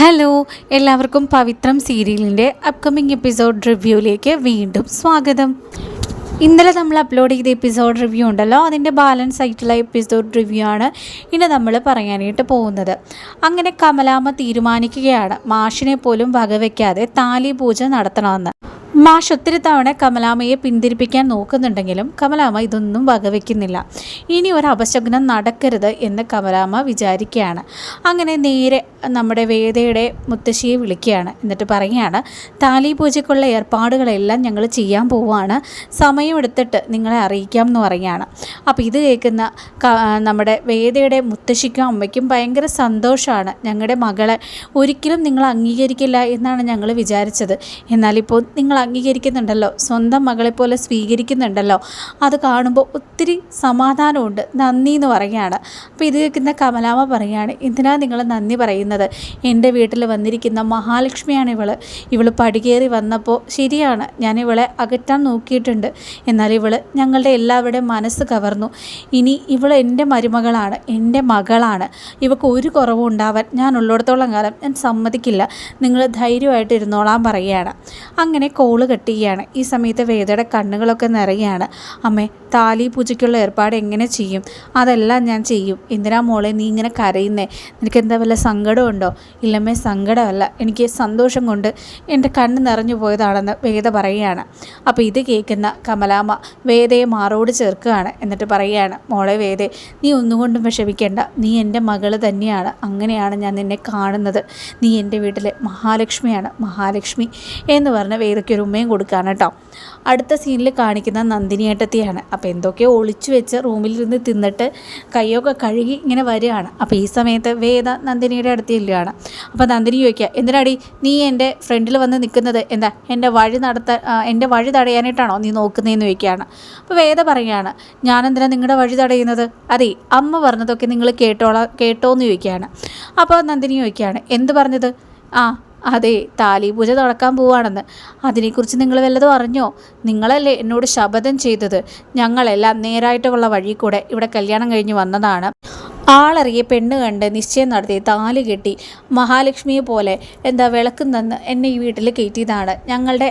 Hello എല്ലാവർക്കും പവിത്രം സീരിയലിന്റെ upcoming episode റിവ്യൂയിലേക്ക് വീണ്ടും സ്വാഗതം. ഇന്നലെ നമ്മൾ അപ്ലോഡ് ചെയ്ത എപ്പിസോഡ് റിവ്യൂ ഉണ്ടല്ലോ അതിന്റെ ബാലൻസ് ആയിട്ടുള്ള എപ്പിസോഡ് റിവ്യൂ ആണ് ഇനി നമ്മൾ പറയാനായിട്ട് പോകുന്നത്. അങ്ങനെ കമലാമ്മ തീരുമാനിക്കുകയാണ് മാഷിനെ പോലും വകവയ്ക്കാതെ താലി പൂജ നടത്തണമെന്ന്. മാഷ് ഒത്തിരി തവണ കമലാമ്മയെ പിന്തിരിപ്പിക്കാൻ നോക്കുന്നുണ്ടെങ്കിലും കമലാമ ഇതൊന്നും വകവെക്കുന്നില്ല. ഇനി ഒരു അപശകുനം നടക്കരുത് എന്ന് കമലാമ വിചാരിക്കുകയാണ്. അങ്ങനെ നേരെ നമ്മുടെ വേദയുടെ മുത്തശ്ശിയെ വിളിക്കുകയാണ്. എന്നിട്ട് പറയുകയാണ് താലി പൂജയ്ക്കുള്ള ഏർപ്പാടുകളെല്ലാം ഞങ്ങൾ ചെയ്യാൻ പോവുകയാണ് സമയമെടുത്തിട്ട് നിങ്ങളെ അറിയിക്കാം എന്ന് പറയുകയാണ്. അപ്പോൾ ഇത് കേൾക്കുന്ന നമ്മുടെ വേദയുടെ മുത്തശ്ശിക്കും അമ്മയ്ക്കും ഭയങ്കര സന്തോഷമാണ്. ഞങ്ങളുടെ മകളെ ഒരിക്കലും നിങ്ങൾ അംഗീകരിക്കില്ല എന്നാണ് ഞങ്ങൾ വിചാരിച്ചത്. എന്നാലിപ്പോൾ നിങ്ങൾ അംഗീകരിക്കുന്നുണ്ടല്ലോ. സ്വന്തം മകളെപ്പോലെ പോലെ സ്വീകരിക്കുന്നുണ്ടല്ലോ. അത് കാണുമ്പോൾ ഒത്തിരി സമാധാനമുണ്ട്. നന്ദി എന്ന് പറയുകയാണ്. അപ്പോൾ ഇത് കേൾക്കുന്ന കമലാമ്മ പറയുകയാണ് എന്തിനാ നിങ്ങൾ നന്ദി പറയുന്നത്? എന്റെ വീട്ടിൽ വന്നിരിക്കുന്ന മഹാലക്ഷ്മിയാണ് ഇവൾ ഇവൾ പടികേറി വന്നപ്പോൾ ശരിയാണ് ഞാൻ ഇവളെ അകറ്റാൻ നോക്കിയിട്ടുണ്ട്. എന്നാൽ ഇവൾ ഞങ്ങളുടെ എല്ലാവരുടെയും മനസ്സ് കവർന്നു. ഇനി ഇവൾ എന്റെ മരുമകളാണ് എന്റെ മകളാണ്. ഇവക്ക് ഒരു കുറവും ഉണ്ടാവാൻ ഞാൻ ഉള്ളിടത്തോളം കാലം ഞാൻ സമ്മതിക്കില്ല. നിങ്ങൾ ധൈര്യമായിട്ട് ഇരുന്നോളാൻ പറയുകയാണ്. അങ്ങനെ കോൾ കെട്ടുകയാണ്. ഈ സമയത്ത് വേദയുടെ കണ്ണുകളൊക്കെ നിറയാണ്. അമ്മേ താലി പൂജയ്ക്കുള്ള ഏർപ്പാട് എങ്ങനെ ചെയ്യും? അതെല്ലാം ഞാൻ ചെയ്യും. എന്തിനാ മോളെ നീ ഇങ്ങനെ കരയുന്നേ? നിനക്ക് എന്താ വല്ല സങ്കടമുണ്ടോ ഇല്ലമ്മേ സങ്കടമല്ല. എനിക്ക് സന്തോഷം കൊണ്ട് എന്റെ കണ്ണ് നിറഞ്ഞു പോയതാണെന്ന് വേദ പറയുകയാണ്. അപ്പോൾ ഇത് കേൾക്കുന്ന കമലാമ്മ വേദയെ മാറോട് ചേർക്കുകയാണ്. എന്നിട്ട് പറയുകയാണ് മോളെ വേദേ നീ ഒന്നുകൊണ്ടും വിഷമിക്കേണ്ട. നീ എന്റെ മകൾ തന്നെയാണ്. അങ്ങനെയാണ് ഞാൻ നിന്നെ കാണുന്നത്. നീ എന്റെ വീട്ടിലെ മഹാലക്ഷ്മിയാണ്. മഹാലക്ഷ്മി എന്ന് പറഞ്ഞ് വേദയ്ക്ക് ഒരു ഉമ്മയും കൊടുക്കുകയാണ് കേട്ടോ അടുത്ത സീനിൽ കാണിക്കുന്ന നന്ദിനിയേട്ടത്തിയാണ് അപ്പോൾ എന്തൊക്കെയോ ഒളിച്ചു വെച്ച് റൂമിലിരുന്ന് തിന്നിട്ട് കൈയൊക്കെ കഴുകി ഇങ്ങനെ വരികയാണ്. അപ്പോൾ ഈ സമയത്ത് വേദ നന്ദിനിയുടെ അടുത്ത് ചെല്ലുകയാണ്. അപ്പോൾ നന്ദിനി ചോദിക്കുക എന്തിനാടി നീ എന്റെ ഫ്രണ്ടിൽ വന്ന് നിൽക്കുന്നത്? എന്താ എന്റെ വഴി നടത്ത എന്റെ വഴി തടയാനായിട്ടാണോ നീ നോക്കുന്നതെന്ന് ചോദിക്കുകയാണ്. അപ്പോൾ വേദ പറയുകയാണ് ഞാനെന്തിനാ നിങ്ങളുടെ വഴി തടയുന്നത്? അതെ അമ്മ പറഞ്ഞതൊക്കെ നിങ്ങൾ കേട്ടോളാം കേട്ടോ എന്ന് ചോദിക്കുകയാണ്. അപ്പോൾ നന്ദിനി ചോദിക്കുകയാണ് എന്ത് പറഞ്ഞത്? ആ അതെ താലി പൂജ നടക്കാൻ പോവാണെന്ന്. അതിനെക്കുറിച്ച് നിങ്ങൾ വല്ലതും അറിഞ്ഞോ? നിങ്ങളല്ലേ എന്നോട് ശപഥം ചെയ്തത്. ഞങ്ങളെല്ലാം നേരായിട്ടുള്ള വഴി കൂടെ ഇവിടെ കല്യാണം കഴിഞ്ഞ് വന്നതാണ്. ആളറിയെ പെണ്ണ് കണ്ട് നിശ്ചയം നടത്തി താലി കെട്ടി മഹാലക്ഷ്മിയെ പോലെ എന്താ വിളക്കും തന്ന് എന്നെ ഈ വീട്ടിൽ കയറ്റിയതാണ്. ഞങ്ങളുടെ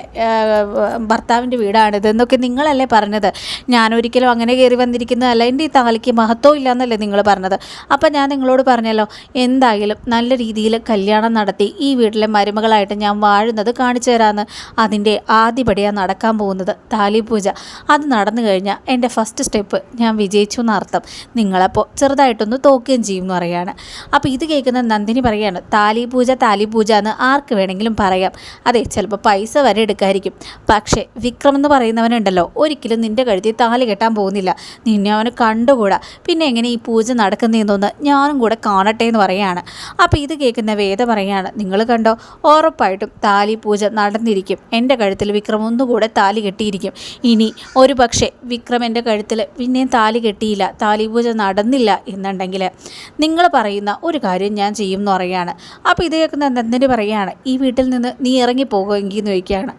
ഭർത്താവിന്റെ വീടാണിത്. എന്നൊക്കെ നിങ്ങളല്ലേ പറഞ്ഞത്? ഞാനൊരിക്കലും അങ്ങനെ കയറി വന്നിരിക്കുന്നതല്ല എന്റെ ഈ താലിക്ക് മഹത്വം ഇല്ലയെന്നല്ലേ നിങ്ങൾ പറഞ്ഞത്. അപ്പം ഞാൻ നിങ്ങളോട് പറഞ്ഞല്ലോ എന്തായാലും നല്ല രീതിയിൽ കല്യാണം നടത്തി ഈ വീട്ടിലെ മരുമകളായിട്ട് ഞാൻ വാഴുന്നത് കാണിച്ചു തരാമെന്ന് അതിന്റെ ആദ്യപടിയാണ് നടക്കാൻ പോകുന്നത് താലി പൂജ. അത് നടന്നു കഴിഞ്ഞാൽ എന്റെ ഫസ്റ്റ് സ്റ്റെപ്പ് ഞാൻ വിജയിച്ചു എന്നർത്ഥം. നിങ്ങളപ്പോൾ ചെറുതായിട്ടൊന്ന് തോക്കുകയും ചെയ്യും എന്ന് പറയുകയാണ്. അപ്പോൾ ഇത് കേൾക്കുന്ന നന്ദിനി പറയുകയാണ് താലി പൂജ താലി പൂജ എന്ന് ആർക്ക് വേണമെങ്കിലും പറയാം. അതെ ചിലപ്പോൾ പൈസ വരെ എടുക്കായിരിക്കും. പക്ഷേ വിക്രം എന്ന് പറയുന്നവനുണ്ടല്ലോ ഒരിക്കലും നിന്റെ കഴുത്തിൽ താലി കെട്ടാൻ പോകുന്നില്ല. നിന്നെ അവന് കണ്ടുകൂടാ. പിന്നെ എങ്ങനെ ഈ പൂജ നടക്കുന്നതെന്നൊന്ന് ഞാനും കൂടെ കാണട്ടെ എന്ന് പറയുകയാണ്. അപ്പോൾ ഇത് കേൾക്കുന്ന വേദ പറയുകയാണ് നിങ്ങൾ കണ്ടോ ഉറപ്പായിട്ടും താലി പൂജ നടന്നിരിക്കും. എന്റെ കഴുത്തിൽ വിക്രം ഒന്നുകൂടെ താലി കെട്ടിയിരിക്കും. ഇനി ഒരു പക്ഷേ വിക്രം എന്റെ കഴുത്തിൽ പിന്നെയും താലി കെട്ടിയില്ല താലി പൂജ നടന്നില്ല എന്നുണ്ടെങ്കിൽ നിങ്ങൾ പറയുന്ന ഒരു കാര്യം ഞാൻ ചെയ്യും എന്ന് പറയുകയാണ്. അപ്പോൾ ഇത് കേൾക്കുന്ന നന്ദിനി പറയുകയാണ് ഈ വീട്ടിൽ നിന്ന് നീ ഇറങ്ങി പോകുമെങ്കിൽ എന്ന് ചോദിക്കുകയാണ്.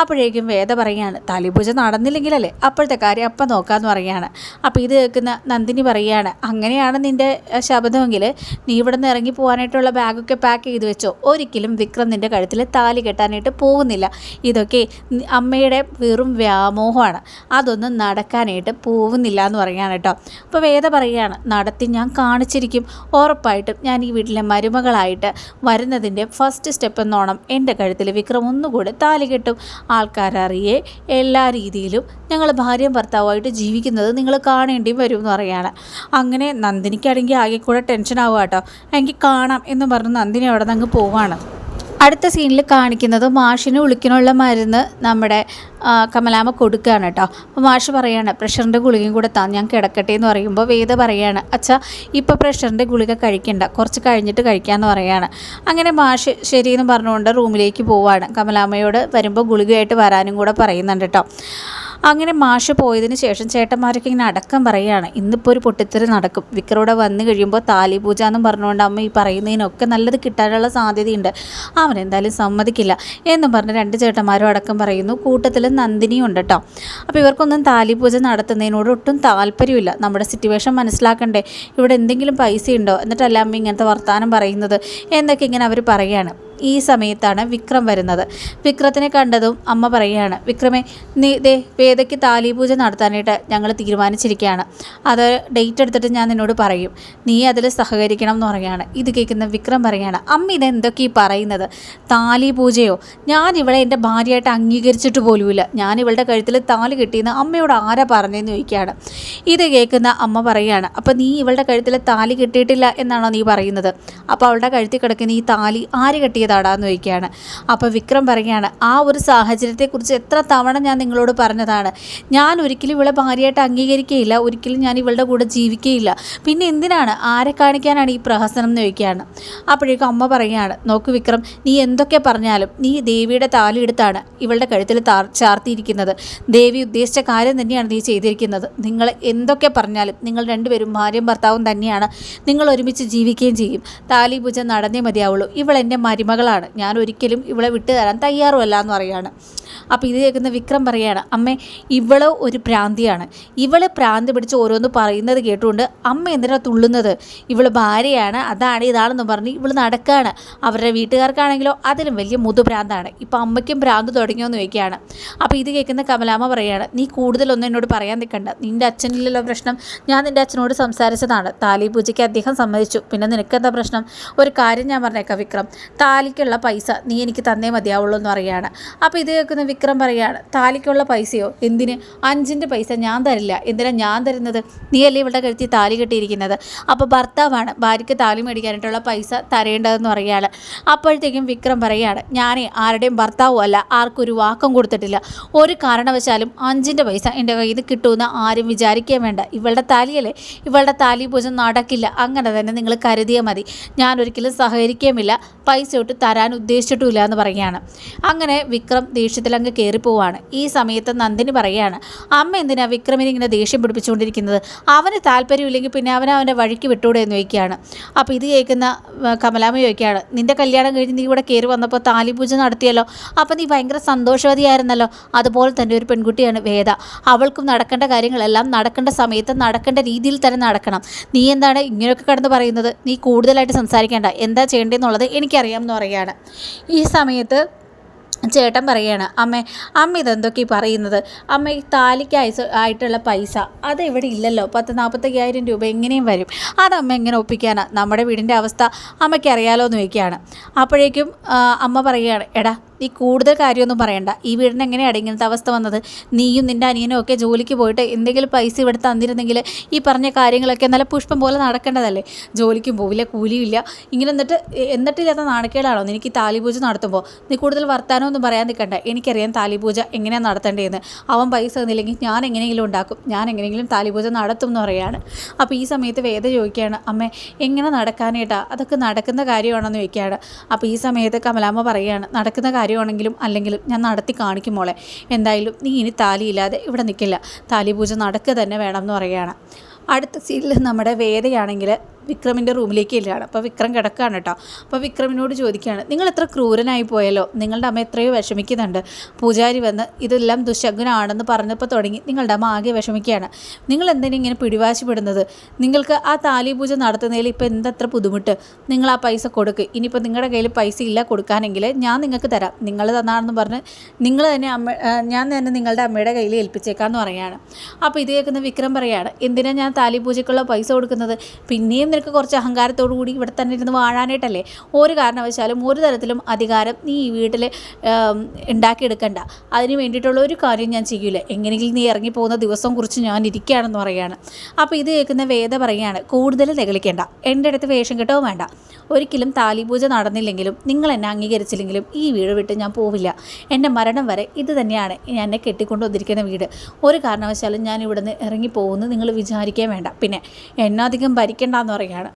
അപ്പോഴേക്കും വേദ പറയുകയാണ് തലിപൂജ നടന്നില്ലെങ്കിലല്ലേ അപ്പോഴത്തെ കാര്യം അപ്പം നോക്കാമെന്ന് പറയുകയാണ്. അപ്പോൾ ഇത് കേൾക്കുന്ന നന്ദിനി പറയുകയാണ് അങ്ങനെയാണ് നിന്റെ ശബ്ദമെങ്കിൽ നീ ഇവിടെ നിന്ന് ഇറങ്ങി പോകാനായിട്ടുള്ള ബാഗൊക്കെ പാക്ക് ചെയ്ത് വെച്ചോ. ഒരിക്കലും വിക്രം നിന്റെ കഴുത്തിൽ താലി കെട്ടാനായിട്ട് പോകുന്നില്ല. ഇതൊക്കെ അമ്മയുടെ വെറും വ്യാമോഹമാണ്. അതൊന്നും നടക്കാനായിട്ട് പോകുന്നില്ല എന്ന് പറയുകയാണ് കേട്ടോ. അപ്പോൾ വേദ പറയുകയാണ് നടത്തി ഞാൻ കാണിച്ചിരിക്കും. ഉറപ്പായിട്ടും ഞാൻ ഈ വീട്ടിലെ മരുമകളായിട്ട് വരുന്നതിന്റെ ഫസ്റ്റ് സ്റ്റെപ്പ് എന്നോണം എന്റെ കഴുത്തിൽ വിക്രം ഒന്നുകൂടെ താലി കെട്ടും. ആൾക്കാരറിയെ എല്ലാ രീതിയിലും ഞങ്ങൾ ഭാര്യയും ഭർത്താവുമായിട്ട് ജീവിക്കുന്നത് നിങ്ങൾ കാണേണ്ടി വരും എന്ന് പറയുകയാണ്. അങ്ങനെ നന്ദിനിക്കാണെങ്കിൽ ആകെ കൂടെ ടെൻഷൻ ആവുക കേട്ടോ. എനിക്ക് കാണാം എന്ന് പറഞ്ഞ് നന്ദിനി അവിടെ നിന്ന് അങ്ങ് പോവാണ്. അടുത്ത സീനിൽ കാണിക്കുന്നത് മാഷിന് ഉളിക്കിനുള്ള മരുന്ന് നമ്മുടെ കമലാമ കമലാമ്മ കൊടുക്കുകയാണ് കേട്ടോ. അപ്പോൾ മാഷ് പറയാണ് പ്രഷറിന്റെ ഗുളികയും കൂടെ താ ഞാൻ കിടക്കട്ടെ എന്ന് പറയുമ്പോൾ വേദ പറയാണ് അച്ഛാ ഇപ്പോൾ പ്രഷറിന്റെ ഗുളിക കഴിക്കണ്ട കുറച്ച് കഴിഞ്ഞിട്ട് കഴിക്കാമെന്ന് പറയാണ്. അങ്ങനെ മാഷ് ശരിയെന്ന് പറഞ്ഞുകൊണ്ട് റൂമിലേക്ക് പോവാണ്. കമലാമ്മയോട് വരുമ്പോൾ ഗുളികയായിട്ട് വരാനും കൂടെ പറയുന്നുണ്ട് കേട്ടോ. അങ്ങനെ മാഷ് പോയതിന് ശേഷം ചേട്ടന്മാരൊക്കെ ഇങ്ങനെ അടക്കം പറയുകയാണ്. ഇന്നിപ്പോൾ ഒരു പൊട്ടിത്തെറി നടക്കും. വിക്രവിടെ വന്നു കഴിയുമ്പോൾ താലി പൂജ എന്നും പറഞ്ഞുകൊണ്ട് അമ്മ ഈ പറയുന്നതിനൊക്കെ നല്ലത് കിട്ടാനുള്ള സാധ്യതയുണ്ട്. അവൻ എന്തായാലും സമ്മതിക്കില്ല. എന്നും പറഞ്ഞ് രണ്ട് ചേട്ടന്മാരും അടക്കം പറയുന്നു. കൂട്ടത്തിൽ നന്ദിനിയും ഉണ്ട് കേട്ടോ അപ്പോൾ ഇവർക്കൊന്നും താലി പൂജ നടത്തുന്നതിനോട് ഒട്ടും താല്പര്യമില്ല. നമ്മുടെ സിറ്റുവേഷൻ മനസ്സിലാക്കണ്ടേ? ഇവിടെ എന്തെങ്കിലും പൈസ ഉണ്ടോ എന്നിട്ടല്ല അമ്മ ഇങ്ങനത്തെ വർത്തമാനം പറയുന്നത്? എന്നൊക്കെ ഇങ്ങനെ അവർ പറയുകയാണ്. ഈ സമയത്താണ് വിക്രം വരുന്നത്. വിക്രത്തിനെ കണ്ടതും അമ്മ പറയുകയാണ് വിക്രമേ നീ ദേ വേദയ്ക്ക് താലിപൂജ നടത്താനായിട്ട് ഞങ്ങൾ തീരുമാനിച്ചിരിക്കുകയാണ്. അത് ഡേറ്റ് എടുത്തിട്ട് ഞാൻ നിന്നോട് പറയും. നീ അതിൽ സഹകരിക്കണം എന്ന് പറയുകയാണ്. ഇത് കേൾക്കുന്ന വിക്രം പറയുകയാണ് അമ്മ ഇതെന്തൊക്കെ ഈ പറയുന്നത്? താലി പൂജയോ ഞാൻ ഇവളെ എന്റെ ഭാര്യയായിട്ട് അംഗീകരിച്ചിട്ട് പോലുമില്ല. ഞാൻ ഇവളുടെ കഴുത്തിൽ താലി കിട്ടിയെന്ന് അമ്മയോട് ആരാ പറഞ്ഞതെന്ന് ചോദിക്കുകയാണ്. ഇത് കേൾക്കുന്ന അമ്മ പറയുകയാണ് അപ്പോൾ നീ ഇവളുടെ കഴുത്തിൽ താലി കിട്ടിയിട്ടില്ല എന്നാണോ നീ പറയുന്നത്? അപ്പോൾ അവളുടെ കഴുത്തിൽ കിടക്കുന്ന ഈ താലി ആര് കെട്ടിയതാടാന്ന് ചോദിക്കുകയാണ്. അപ്പോൾ വിക്രം പറയുകയാണ് ആ ഒരു സാഹചര്യത്തെക്കുറിച്ച് എത്ര തവണ ഞാൻ നിങ്ങളോട് പറഞ്ഞതാണ്. ഞാൻ ഒരിക്കലും ഇവളെ ഭാര്യയായിട്ട് അംഗീകരിക്കുകയില്ല ഒരിക്കലും ഞാൻ ഇവളുടെ കൂടെ ജീവിക്കുകയില്ല. പിന്നെ എന്തിനാണ്? ആരെ കാണിക്കാനാണ് ഈ പ്രഹസനം? എന്ന് ചോദിക്കുകയാണ്. അപ്പോഴേക്കും അമ്മ പറയുകയാണ് നോക്ക് വിക്രം നീ എന്തൊക്കെ പറഞ്ഞാലും നീ ദേവിയുടെ താലിയെടുത്താണ് ഇവളുടെ കഴുത്തിൽ ചാർത്തിയിരിക്കുന്നത്. ദേവി ഉദ്ദേശിച്ച കാര്യം തന്നെയാണ് നീ ചെയ്തിരിക്കുന്നത്. നിങ്ങൾ എന്തൊക്കെ പറഞ്ഞാലും നിങ്ങൾ രണ്ടുപേരും ഭാര്യയും ഭർത്താവും തന്നെയാണ്. നിങ്ങൾ ഒരുമിച്ച് ജീവിക്കുകയും ചെയ്യും. താലി പൂജ നടന്നേ മതിയാവുള്ളൂ. ഇവൾ എന്റെ മരുമകളാണ് ഞാൻ ഒരിക്കലും ഇവളെ വിട്ടു തരാൻ തയ്യാറുമല്ല എന്ന് പറയാണ്. അപ്പോൾ ഇത് കേൾക്കുന്ന വിക്രം പറയുകയാണ് അമ്മ ഇവൾ ഒരു പ്രാന്തിയാണ്. ഇവൾ പ്രാന്തി പിടിച്ച് ഓരോന്ന് പറയുന്നത് കേട്ടുകൊണ്ട് അമ്മ എന്തിനാ തുള്ളുന്നത്? ഇവൾ ഭാര്യയാണ് അതാണ് ഇതാണെന്ന് പറഞ്ഞ് ഇവൾ നടക്കുകയാണ് അവരുടെ വീട്ടുകാർക്കാണെങ്കിലോ അതിലും വലിയ മുതുഭ്രാന്താണ് ഇപ്പോൾ അമ്മയ്ക്കും ഭ്രാന്ത് തുടങ്ങിയോന്ന് ചോദിക്കുകയാണ്. അപ്പോൾ ഇത് കേൾക്കുന്ന കമലാമ്മ പറയുകയാണ് നീ കൂടുതലൊന്നും എന്നോട് പറയാൻ നിൽക്കണ്ട. നിന്റെ അച്ഛനിലുള്ള പ്രശ്നം ഞാൻ നിന്റെ അച്ഛനോട് സംസാരിച്ചതാണ്. താലി പൂജയ്ക്ക് അദ്ദേഹം സമ്മതിച്ചു. പിന്നെ നിനക്കെന്താ പ്രശ്നം? ഒരു കാര്യം ഞാൻ പറഞ്ഞേക്കാം വിക്രം. താലിക്കുള്ള പൈസ നീ എനിക്ക് തന്നേ മതിയാവുള്ളൂ എന്ന് പറയുകയാണ്. അപ്പോൾ ഇത് കേൾക്കുന്ന വിക്രം പറയുകയാണ് താലിക്കുള്ള പൈസയോ? എന്തിന്? അഞ്ചിന്റെ പൈസ ഞാൻ തരില്ല. എന്തിനാ ഞാൻ തരുന്നത്? നീ അല്ലേ ഇവിടെ കഴുത്തി താലി കെട്ടിയിരിക്കുന്നത്? അപ്പോൾ ഭർത്താവാണ് ഭാര്യയ്ക്ക് താലി മേടിക്കാനായിട്ടുള്ള പൈസ തരേണ്ടതെന്ന് പറയുകയാണ്. അപ്പോഴത്തേക്കും വിക്രം പറയുകയാണ് ഞാനേ ആരുടെയും ഭർത്താവും അല്ല. ആർക്കൊരു ഒരു വാക്കും കൊടുത്തിട്ടില്ല. ഒരു കാരണവശാലും അഞ്ചിന്റെ പൈസ എന്റെ കയ്യിൽ നിന്ന് കിട്ടുമെന്ന് ആരും വിചാരിക്കാൻ വേണ്ട. ഇവളുടെ താലിയല്ലേ? ഇവളുടെ താലി പൂജ നടക്കില്ല. അങ്ങനെ തന്നെ നിങ്ങൾ കരുതിയാൽ മതി. ഞാൻ ഒരിക്കലും സഹകരിക്കുകയുമില്ല. പൈസ തരാൻ ഉദ്ദേശിച്ചിട്ടുമില്ല എന്ന് പറയുകയാണ്. അങ്ങനെ വിക്രം ദേഷ്യത്തിൽ അങ്ങ് കയറിപ്പോവാണ് ഈ സമയത്ത് നന്ദിനി പറയുകയാണ് അമ്മ എന്തിനാ വിക്രമിനെ ഇങ്ങനെ ദേഷ്യം പിടിപ്പിച്ചുകൊണ്ടിരിക്കുന്നത്? അവന് താല്പര്യമില്ലെങ്കിൽ പിന്നെ അവൻ അവന്റെ വഴിക്ക് വിട്ടൂടെ എന്ന് ചോദിക്കുകയാണ്. അപ്പോൾ ഇത് കേൾക്കുന്ന കമലാമ്മ ചോദിക്കുകയാണ് നിന്റെ കല്യാണം കഴിഞ്ഞ് നീ ഇവിടെ കയറി വന്നപ്പോൾ താലിപൂജ നടത്തിയല്ലോ? അപ്പോൾ നീ ഭയങ്കര സന്തോഷവതിയായിരുന്നല്ലോ? അതുപോലെ തന്നെ ഒരു പെൺകുട്ടിയാണ് വേദ. അവൾക്കും നടക്കേണ്ട കാര്യങ്ങളെല്ലാം നടക്കേണ്ട സമയത്ത് നടക്കേണ്ട രീതിയിൽ തന്നെ നടക്കണം. നീ എന്താണ് ഇങ്ങനെയൊക്കെ കടന്ന് പറയുന്നത്? നീ കൂടുതലായിട്ട് സംസാരിക്കേണ്ട. എന്താ ചെയ്യേണ്ടതെന്നുള്ളത് എനിക്കറിയാം എന്ന് പറയുകയാണ്. ഈ സമയത്ത് ചേട്ടൻ പറയാണ് അമ്മേ അമ്മ ഇതെന്തൊക്കെ പറയുന്നത്? അമ്മ ഈ താലിക്ക് ആയിട്ടുള്ള പൈസ അത് ഇവിടെ ഇല്ലല്ലോ. പത്ത് നാൽപ്പത്തയ്യായിരം രൂപ എങ്ങനെയും വരും. അത് അമ്മ എങ്ങനെ ഒപ്പിക്കാനാണ് നമ്മുടെ വീടിന്റെ അവസ്ഥ അമ്മയ്ക്ക് അറിയാലോ എന്ന് ചോദിക്കുകയാണ്. അപ്പോഴേക്കും അമ്മ പറയുകയാണ് എടാ നീ കൂടുതൽ കാര്യമൊന്നും പറയണ്ട. ഈ വീടിന് എങ്ങനെയാണ് ഇങ്ങനത്തെ അവസ്ഥ വന്നത്? നീയും നിന്റെ അനിയനും ഒക്കെ ജോലിക്ക് പോയിട്ട് എന്തെങ്കിലും പൈസ ഇവിടെ തന്നിരുന്നെങ്കിൽ ഈ പറഞ്ഞ കാര്യങ്ങളൊക്കെ നല്ല പുഷ്പം പോലെ നടക്കേണ്ടതല്ലേ? ജോലിക്കും പോവില്ല കൂലിയില്ല ഇങ്ങനെ എന്നിട്ട് എന്നിട്ടില്ലാത്ത നാണക്കേടാണോ എനിക്ക് താലിപൂജ നടത്തുമ്പോൾ നീ കൂടുതൽ വർത്താനമൊന്നും പറയാൻ നിൽക്കണ്ട. എനിക്കറിയാം താലിപൂജ എങ്ങനെയാണ് നടത്തേണ്ടതെന്ന്. അവൻ പൈസ തന്നില്ലെങ്കിൽ ഞാൻ എങ്ങനെയെങ്കിലും ഉണ്ടാക്കും. ഞാൻ എങ്ങനെയെങ്കിലും താലിപൂജ നടത്തും എന്ന് പറയുകയാണ്. അപ്പോൾ ഈ സമയത്ത് വേദ ചോദിക്കുകയാണ് അമ്മേ എങ്ങനെ നടക്കാനായിട്ടാണ് അതൊക്കെ നടക്കുന്ന കാര്യമാണെന്ന് ചോദിക്കുകയാണ്. അപ്പോൾ ഈ സമയത്ത് കമലാമ്മ പറയുകയാണ് നടക്കുന്ന കാര്യമാണെങ്കിലും അല്ലെങ്കിലും ഞാൻ നടത്തി കാണിക്കും മോളെ. എന്തായാലും നീ ഇനി താലിയില്ലാതെ ഇവിടെ നിൽക്കില്ല താലി പൂജ നടക്കുക തന്നെ വേണം എന്ന് പറയുകയാണ്. അടുത്ത സീനിൽ നമ്മുടെ വേദയാണെങ്കിൽ വിക്രമിന്റെ റൂമിലേക്ക് ഇല്ലാണ് അപ്പോൾ വിക്രം കിടക്കുകയാണ് കേട്ടോ. അപ്പോൾ വിക്രമിനോട് ചോദിക്കുകയാണ് നിങ്ങൾ എത്ര ക്രൂരനായി പോയല്ലോ? നിങ്ങളുടെ അമ്മ എത്രയോ വിഷമിക്കുന്നുണ്ട്. പൂജാരി വന്ന് ഇതെല്ലാം ദുശകുനാണെന്ന് പറഞ്ഞപ്പോൾ തുടങ്ങി. നിങ്ങളുടെ അമ്മ ആകെ വിഷമിക്കുകയാണ്. നിങ്ങൾ എന്തിനാ ഇങ്ങനെ പിടിവാശിപ്പെടുന്നത്? നിങ്ങൾക്ക് ആ താലി പൂജ നടത്തുന്നതിൽ ഇപ്പോൾ എന്തത്ര ബുദ്ധിമുട്ട്? നിങ്ങൾ ആ പൈസ കൊടുക്ക്. ഇനിയിപ്പോൾ നിങ്ങളുടെ കയ്യിൽ പൈസ ഇല്ല കൊടുക്കാനെങ്കിൽ ഞാൻ നിങ്ങൾക്ക് തരാം. നിങ്ങൾ തന്നാണെന്ന് പറഞ്ഞ് നിങ്ങൾ തന്നെ അമ്മ ഞാൻ തന്നെ നിങ്ങളുടെ അമ്മയുടെ കയ്യിൽ ഏൽപ്പിച്ചേക്കാമെന്ന് പറയുകയാണ്. അപ്പോൾ ഇത് കേൾക്കുന്ന വിക്രം പറയുകയാണ് എന്തിനാണ് ഞാൻ താലി പൂജയ്ക്കുള്ള പൈസ കൊടുക്കുന്നത്? പിന്നെയും നിനക്ക് കുറച്ച് അഹങ്കാരത്തോടു കൂടി ഇവിടെ തന്നെ ഇരുന്ന് വാഴാനായിട്ടല്ലേ? ഒരു കാരണവശാലും ഒരു തരത്തിലും അധികാരം നീ ഈ വീട്ടിൽ ഉണ്ടാക്കിയെടുക്കണ്ട. അതിന് വേണ്ടിയിട്ടുള്ള ഒരു കാര്യം ഞാൻ ചെയ്യൂല. എങ്ങനെയെങ്കിലും നീ ഇറങ്ങിപ്പോകുന്ന ദിവസം കുറിച്ച് ഞാൻ ഇരിക്കുകയാണെന്ന് പറയുകയാണ്. അപ്പോൾ ഇത് കേൾക്കുന്ന വേദ പറയുകയാണ് കൂടുതൽ നികളിക്കേണ്ട. എന്റെ അടുത്ത് വേഷം കെട്ടോ വേണ്ട. ഒരിക്കലും താലിപൂജ നടന്നില്ലെങ്കിലും നിങ്ങൾ എന്നെ അംഗീകരിച്ചില്ലെങ്കിലും ഈ വീട് വിട്ട് ഞാൻ പോവില്ല. എന്റെ മരണം വരെ ഇത് തന്നെയാണ് എന്നെ കെട്ടിക്കൊണ്ട് വന്നിരിക്കുന്ന വീട്. ഒരു കാരണവശാലും ഞാൻ ഇവിടുന്ന് ഇറങ്ങിപ്പോകുമെന്ന് നിങ്ങൾ വിചാരിക്കാൻ വേണ്ട. പിന്നെ എന്നെ അധികം ഭരിക്കണ്ടെന്ന് പറയാണ്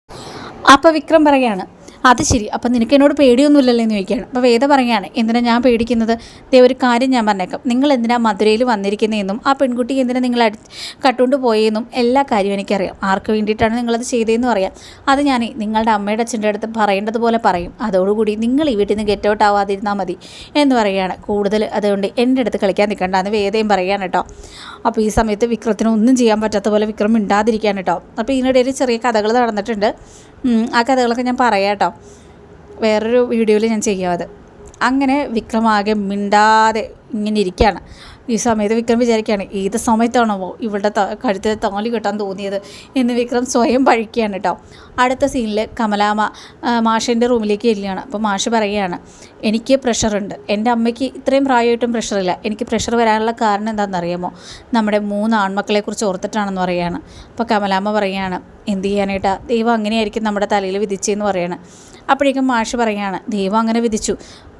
അപ്പോൾ വിക്രം പറയുകയാണ് അത് ശരി അപ്പം നിനക്ക് എന്നോട് പേടിയൊന്നുമില്ലല്ലോ എന്ന് ചോദിക്കുകയാണ്. അപ്പോൾ വേദ പറയുകയാണ് എന്തിനാ ഞാൻ പേടിക്കുന്നത്? ദേ ഒരു കാര്യം ഞാൻ പറഞ്ഞേക്കാം. നിങ്ങൾ എന്തിനാ മധുരയിൽ വന്നിരിക്കുന്നതെന്നും ആ പെൺകുട്ടി എന്തിനാ നിങ്ങൾ കട്ടുകൊണ്ട് പോയെന്നും എല്ലാ കാര്യവും എനിക്കറിയാം. ആർക്ക് വേണ്ടിയിട്ടാണ് നിങ്ങളത് ചെയ്തതെന്നും അറിയാം. അത് ഞാൻ നിങ്ങളുടെ അമ്മയുടെ അച്ഛന്റെ അടുത്ത് പറയേണ്ടതുപോലെ പറയും. അതോടുകൂടി നിങ്ങൾ ഈ വീട്ടിൽ നിന്ന് ഗെറ്റ് ഔട്ട് ആവാതിരുന്നാൽ മതി. എന്ന് പറയുകയാണ്. കൂടുതൽ അതുകൊണ്ട് എന്റെ അടുത്ത് കളിക്കാൻ നിൽക്കണ്ട എന്ന് വേദയും പറയുകയാണ് കേട്ടോ. അപ്പോൾ ഈ സമയത്ത് വിക്രത്തിന് ഒന്നും ചെയ്യാൻ പറ്റാത്ത പോലെ വിക്രം മിണ്ടാതിരിക്കാൻ കേട്ടോ. അപ്പോൾ ഇതിനിടയിൽ ചെറിയ കഥകൾ നടന്നിട്ടുണ്ട്. ആ കഥകളൊക്കെ ഞാൻ പറയാം കേട്ടോ. വേറൊരു വീഡിയോയിൽ ഞാൻ ചെയ്യാം അത്. അങ്ങനെ വിക്രമാകെ മിണ്ടാതെ ഇങ്ങനെ ഇരിക്കുകയാണ്. ഈ സമയത്ത് വിക്രം വിചാരിക്കുകയാണ് ഏത് സമയത്താണോ ഇവളുടെ കഴുത്തിൽ താലി കെട്ടാൻ തോന്നിയത് എന്ന് വിക്രം സ്വയം പഴിക്കുകയാണ് കേട്ടോ. അടുത്ത സീനിൽ കമലാമ്മ മാഷിന്റെ റൂമിലേക്ക് ചെല്ലുകയാണ്. അപ്പോൾ മാഷ് പറയുകയാണ് എനിക്ക് പ്രഷറുണ്ട് എന്റെ അമ്മയ്ക്ക് ഇത്രയും പ്രായമായിട്ടും പ്രഷറില്ല എനിക്ക് പ്രഷർ വരാനുള്ള കാരണം എന്താണെന്നറിയാമോ? നമ്മുടെ മൂന്ന് ആൺമക്കളെക്കുറിച്ച് ഓർത്തിട്ടാണെന്ന് പറയുകയാണ്. അപ്പോൾ കമലാമ്മ പറയുകയാണ് എന്ത് ചെയ്യാനായിട്ടാ? ദൈവം അങ്ങനെയായിരിക്കും നമ്മുടെ തലയിൽ വിധിച്ചതെന്ന് പറയാണ്. അപ്പോഴേക്കും മാഷ് പറയുകയാണ് ദൈവം അങ്ങനെ വിധിച്ചു.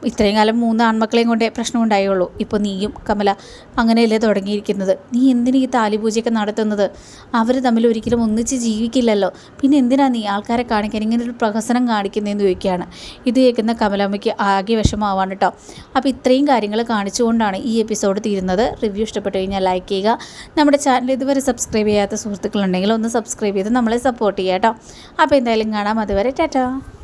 ഇത്രയും കാലം മൂന്ന് ആൺമക്കളെയും കൊണ്ടേ പ്രശ്നം ഉണ്ടായുള്ളൂ. ഇപ്പോൾ നീയും കമല അങ്ങനെയല്ലേ തുടങ്ങിയിരിക്കുന്നത്? നീ എന്തിനാ ഈ താലിപൂജയൊക്കെ നടത്തുന്നത്? അവർ തമ്മിൽ ഒരിക്കലും ഒന്നിച്ച് ജീവിക്കില്ലല്ലോ. പിന്നെ എന്തിനാ നീ ആൾക്കാരെ കാണിക്കാൻ ഇങ്ങനെ ഒരു പ്രഹസനം കാണിക്കുന്നതെന്ന് ചോദിക്കുകയാണ്. ഇത് കേൾക്കുന്ന കമലമ്മയ്ക്ക് ആകെ വിഷമമാവാണ് കേട്ടോ. അപ്പോൾ ഇത്രയും കാര്യങ്ങൾ കാണിച്ചുകൊണ്ടാണ് ഈ എപ്പിസോഡ് തീരുന്നത്. റിവ്യൂ ഇഷ്ടപ്പെട്ടു കഴിഞ്ഞാൽ ലൈക്ക് ചെയ്യുക. നമ്മുടെ ചാനൽ ഇതുവരെ സബ്സ്ക്രൈബ് ചെയ്യാത്ത സുഹൃത്തുക്കളുണ്ടെങ്കിൽ ഒന്ന് സബ്സ്ക്രൈബ് ചെയ്ത് നമ്മളെ സപ്പോർട്ട് ചെയ്യാം കേട്ടോ. അപ്പോൾ എന്തായാലും കാണാം. അതുവരെ ടാറ്റാ.